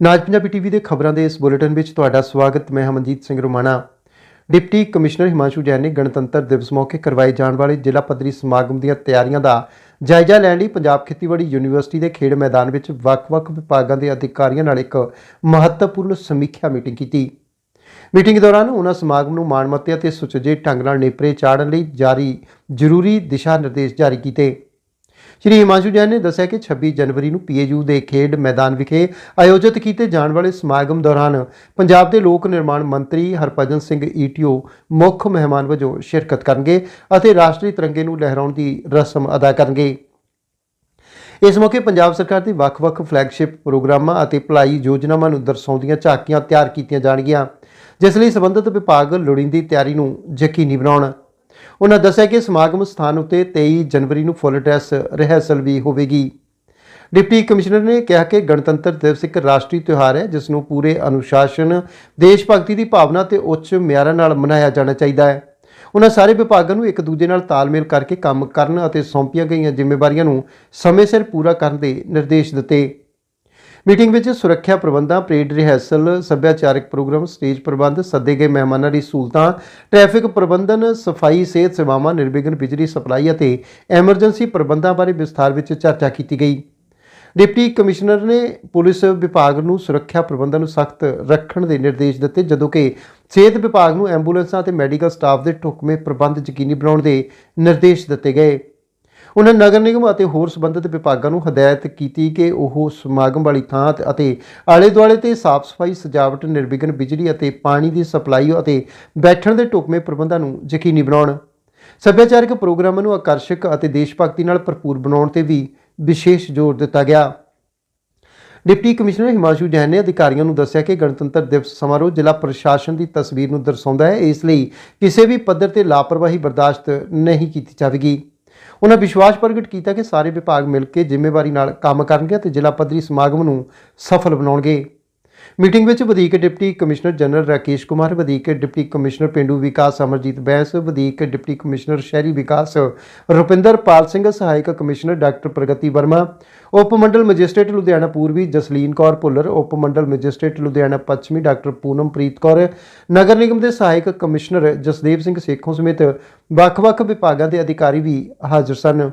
ਨਾਜ Punjabi TV ਦੇ ਖਬਰਾਂ ਦੇ ਇਸ ਬੁਲੇਟਿਨ ਵਿੱਚ ਤੁਹਾਡਾ ਸਵਾਗਤ, ਮੈਂ ਹਮਨਜੀਤ ਸਿੰਘ ਰੋਮਾਣਾ। ਡਿਪਟੀ ਕਮਿਸ਼ਨਰ ਹਿਮਾਂਸ਼ੂ ਜੈਨ ਨੇ ਗਣਤੰਤਰ ਦਿਵਸ ਮੌਕੇ ਕਰਵਾਏ ਜਾਣ ਵਾਲੇ ਜ਼ਿਲ੍ਹਾ ਪੱਧਰੀ ਸਮਾਗਮ ਦੀਆਂ ਤਿਆਰੀਆਂ ਦਾ ਜਾਇਜ਼ਾ ਲੈਣ ਲਈ ਪੰਜਾਬ ਖੇਤੀਬਾੜੀ ਯੂਨੀਵਰਸਿਟੀ ਦੇ ਖੇਡ ਮੈਦਾਨ ਵਿੱਚ ਵੱਖ-ਵੱਖ ਵਿਭਾਗਾਂ ਦੇ ਅਧਿਕਾਰੀਆਂ ਨਾਲ ਇੱਕ ਮਹੱਤਵਪੂਰਨ ਸਮੀਖਿਆ ਮੀਟਿੰਗ ਕੀਤੀ। ਮੀਟਿੰਗ ਦੌਰਾਨ ਉਹਨਾਂ ਸਮਾਗਮ ਨੂੰ ਮਾਣਮੱਤੇ ਅਤੇ ਸੁਚੱਜੇ ਢੰਗ ਨਾਲ ਨੇਪਰੇ ਚਾੜਨ ਲਈ ਜਾਰੀ ਜ਼ਰੂਰੀ ਦਿਸ਼ਾ ਨਿਰਦੇਸ਼ ਜਾਰੀ ਕੀਤੇ। ਸ਼੍ਰੀ ਹਿਮਾਂਸ਼ੂ ਜੈਨ ਨੇ ਦੱਸਿਆ ਕਿ 26 ਜਨਵਰੀ ਨੂੰ ਪੀਏਯੂ ਦੇ ਖੇਡ ਮੈਦਾਨ ਵਿਖੇ ਆਯੋਜਿਤ ਕੀਤੇ ਜਾਣ ਵਾਲੇ ਸਮਾਗਮ ਦੌਰਾਨ ਪੰਜਾਬ ਦੇ ਲੋਕ ਨਿਰਮਾਣ ਮੰਤਰੀ ਹਰਭਜਨ ਸਿੰਘ ਈਟੀਓ ਮੁੱਖ ਮਹਿਮਾਨ ਵਜੋਂ ਸ਼ਿਰਕਤ ਕਰਨਗੇ ਅਤੇ ਰਾਸ਼ਟਰੀ ਤਿਰੰਗੇ ਨੂੰ ਲਹਿਰਾਉਣ ਦੀ ਰਸਮ ਅਦਾ ਕਰਨਗੇ। ਇਸ ਮੌਕੇ ਪੰਜਾਬ ਸਰਕਾਰ ਦੀ ਵੱਖ-ਵੱਖ ਫਲੈਗਸ਼ਿਪ ਪ੍ਰੋਗਰਾਮਾਂ ਅਤੇ ਭਲਾਈ ਯੋਜਨਾਵਾਂ ਨੂੰ ਦਰਸਾਉਂਦੀਆਂ ਝਾਕੀਆਂ ਤਿਆਰ ਕੀਤੀਆਂ ਜਾਣਗੀਆਂ, ਜਿਸ ਲਈ ਸਬੰਧਤ ਵਿਭਾਗ ਲੋੜੀਂਦੀ ਤਿਆਰੀ ਨੂੰ ਯਕੀਨੀ ਬਣਾਉਣ। ਉਹਨਾਂ ਦੱਸਿਆ ਕਿ ਸਮਾਗਮ ਸਥਾਨ ਉੱਤੇ 23 ਜਨਵਰੀ ਨੂੰ ਫੁੱਲ ਡਰੈਸ ਰਿਹਰਸਲ ਵੀ ਹੋਵੇਗੀ। ਡਿਪਟੀ ਕਮਿਸ਼ਨਰ ਨੇ ਕਿਹਾ ਕਿ ਗਣਤੰਤਰ ਦਿਵਸ ਇੱਕ ਰਾਸ਼ਟਰੀ ਤਿਉਹਾਰ ਹੈ, ਜਿਸ ਨੂੰ ਪੂਰੇ ਅਨੁਸ਼ਾਸਨ ਦੇਸ਼ ਭਗਤੀ ਦੀ ਭਾਵਨਾ ਤੇ ਉੱਚ ਮਿਆਰਾਂ ਨਾਲ ਮਨਾਇਆ ਜਾਣਾ ਚਾਹੀਦਾ ਹੈ। ਉਹਨਾਂ ਸਾਰੇ ਵਿਭਾਗਾਂ ਨੂੰ ਇੱਕ ਦੂਜੇ ਨਾਲ ਤਾਲਮੇਲ ਕਰਕੇ ਕੰਮ ਕਰਨ ਅਤੇ ਸੌਂਪੀਆਂ ਗਈਆਂ ਜ਼ਿੰਮੇਵਾਰੀਆਂ ਨੂੰ ਸਮੇਂ ਸਿਰ ਪੂਰਾ ਕਰਨ ਦੇ ਨਿਰਦੇਸ਼ ਦਿੱਤੇ। ਮੀਟਿੰਗ ਵਿੱਚ ਸੁਰੱਖਿਆ ਪ੍ਰਬੰਧਾਂ, ਪਰੇਡ ਰਿਹਰਸਲ, ਸੱਭਿਆਚਾਰਕ ਪ੍ਰੋਗਰਾਮ, ਸਟੇਜ ਪ੍ਰਬੰਧ, ਸੱਦੇ ਗਏ ਮਹਿਮਾਨਾਂ ਦੀ ਸਹੂਲਤਾਂ, ਟ੍ਰੈਫਿਕ ਪ੍ਰਬੰਧਨ, ਸਫ਼ਾਈ, ਸਿਹਤ ਸੇਵਾਵਾਂ, ਨਿਰਵਿਘਨ ਬਿਜਲੀ ਸਪਲਾਈ ਅਤੇ ਐਮਰਜੈਂਸੀ ਪ੍ਰਬੰਧਾਂ ਬਾਰੇ ਵਿਸਥਾਰ ਵਿੱਚ ਚਰਚਾ ਕੀਤੀ ਗਈ। ਡਿਪਟੀ ਕਮਿਸ਼ਨਰ ਨੇ ਪੁਲਿਸ ਵਿਭਾਗ ਨੂੰ ਸੁਰੱਖਿਆ ਪ੍ਰਬੰਧਾਂ ਨੂੰ ਸਖਤ ਰੱਖਣ ਦੇ ਨਿਰਦੇਸ਼ ਦਿੱਤੇ, ਜਦੋਂ ਕਿ ਸਿਹਤ ਵਿਭਾਗ ਨੂੰ ਐਂਬੂਲੈਂਸਾਂ ਅਤੇ ਮੈਡੀਕਲ ਸਟਾਫ ਦੇ ਢੁਕਵੇਂ ਪ੍ਰਬੰਧ ਯਕੀਨੀ ਬਣਾਉਣ ਦੇ ਨਿਰਦੇਸ਼ ਦਿੱਤੇ ਗਏ। ਉਹਨਾਂ ਨਗਰ ਨਿਗਮ ਅਤੇ ਹੋਰ ਸੰਬੰਧਿਤ ਵਿਭਾਗਾਂ ਨੂੰ ਹਦਾਇਤ ਕੀਤੀ ਕਿ ਉਹ ਸਮਾਗਮ ਵਾਲੀ ਥਾਂ ਅਤੇ ਆਲੇ ਦੁਆਲੇ ਤੇ ਸਾਫ਼ ਸਫ਼ਾਈ, ਸਜਾਵਟ, ਨਿਰਵਿਘਨ ਬਿਜਲੀ ਅਤੇ ਪਾਣੀ ਦੀ ਸਪਲਾਈ ਅਤੇ ਬੈਠਣ ਦੇ ਢੁਕਵੇਂ ਪ੍ਰਬੰਧਾਂ ਨੂੰ ਯਕੀਨੀ ਬਣਾਉਣ। ਸੱਭਿਆਚਾਰਕ ਪ੍ਰੋਗਰਾਮਾਂ ਨੂੰ ਆਕਰਸ਼ਕ ਅਤੇ ਦੇਸ਼ ਭਗਤੀ ਨਾਲ ਭਰਪੂਰ ਬਣਾਉਣ ਤੇ ਵੀ ਵਿਸ਼ੇਸ਼ ਜ਼ੋਰ ਦਿੱਤਾ ਗਿਆ। ਡਿਪਟੀ ਕਮਿਸ਼ਨਰ ਹਿਮਾਂਸ਼ੂ ਜੈਨ ਨੇ ਅਧਿਕਾਰੀਆਂ ਨੂੰ ਦੱਸਿਆ ਕਿ ਗਣਤੰਤਰ ਦਿਵਸ ਸਮਾਰੋਹ ਜ਼ਿਲ੍ਹਾ ਪ੍ਰਸ਼ਾਸਨ ਦੀ ਤਸਵੀਰ ਨੂੰ ਦਰਸਾਉਂਦਾ ਹੈ। ਇਸ ਲਈ ਕਿਸੇ ਵੀ ਪੱਧਰ ਤੇ ਲਾਪਰਵਾਹੀ ਬਰਦਾਸ਼ਤ ਨਹੀਂ ਕੀਤੀ ਜਾਵੇਗੀ। ਉਹਨਾਂ ਵਿਸ਼ਵਾਸ ਪ੍ਰਗਟ ਕੀਤਾ ਕਿ ਸਾਰੇ ਵਿਭਾਗ ਮਿਲ ਕੇ ਜ਼ਿੰਮੇਵਾਰੀ ਨਾਲ ਕੰਮ ਕਰਨਗੇ ਅਤੇ ਜ਼ਿਲ੍ਹਾ ਪੱਧਰੀ ਸਮਾਗਮ ਨੂੰ ਸਫਲ ਬਣਾਉਣਗੇ। ਮੀਟਿੰਗ ਵਿੱਚ ਵਧੀਕ deputy commissioner general Rakesh Kumar, ਵਧੀਕ ਡਿਪਟੀ ਕਮਿਸ਼ਨਰ ਪਿੰਡੂ ਵਿਕਾਸ ਅਮਰਜੀਤ ਬੈਂਸ, ਵਧੀਕ ਡਿਪਟੀ ਕਮਿਸ਼ਨਰ ਸ਼ਹਿਰੀ ਵਿਕਾਸ ਰੁਪਿੰਦਰ ਪਾਲ ਸਿੰਘ, ਸਹਾਇਕ ਕਮਿਸ਼ਨਰ ਡਾਕਟਰ ਪ੍ਰਗਤੀ ਵਰਮਾ ਉਪ ਮੰਡਲ ਮੈਜਿਸਟ੍ਰੇਟ ਲੁਧਿਆਣਾ ਪੂਰਬੀ ਜਸਲੀਨ ਕੌਰ ਭੁੱਲਰ ਉਪ ਮੰਡਲ ਮੈਜਿਸਟ੍ਰੇਟ ਲੁਧਿਆਣਾ ਪੱਛਮੀ ਡਾਕਟਰ ਪੂਨਮਪ੍ਰੀਤ ਕੌਰ, ਨਗਰ ਨਿਗਮ ਦੇ ਸਹਾਇਕ ਕਮਿਸ਼ਨਰ ਜਸਦੇਵ ਸਿੰਘ ਸੇਖੋਂ ਸਮੇਤ ਵੱਖ-ਵੱਖ ਵਿਭਾਗਾਂ ਦੇ ਅਧਿਕਾਰੀ ਵੀ ਹਾਜ਼ਰ ਸਨ।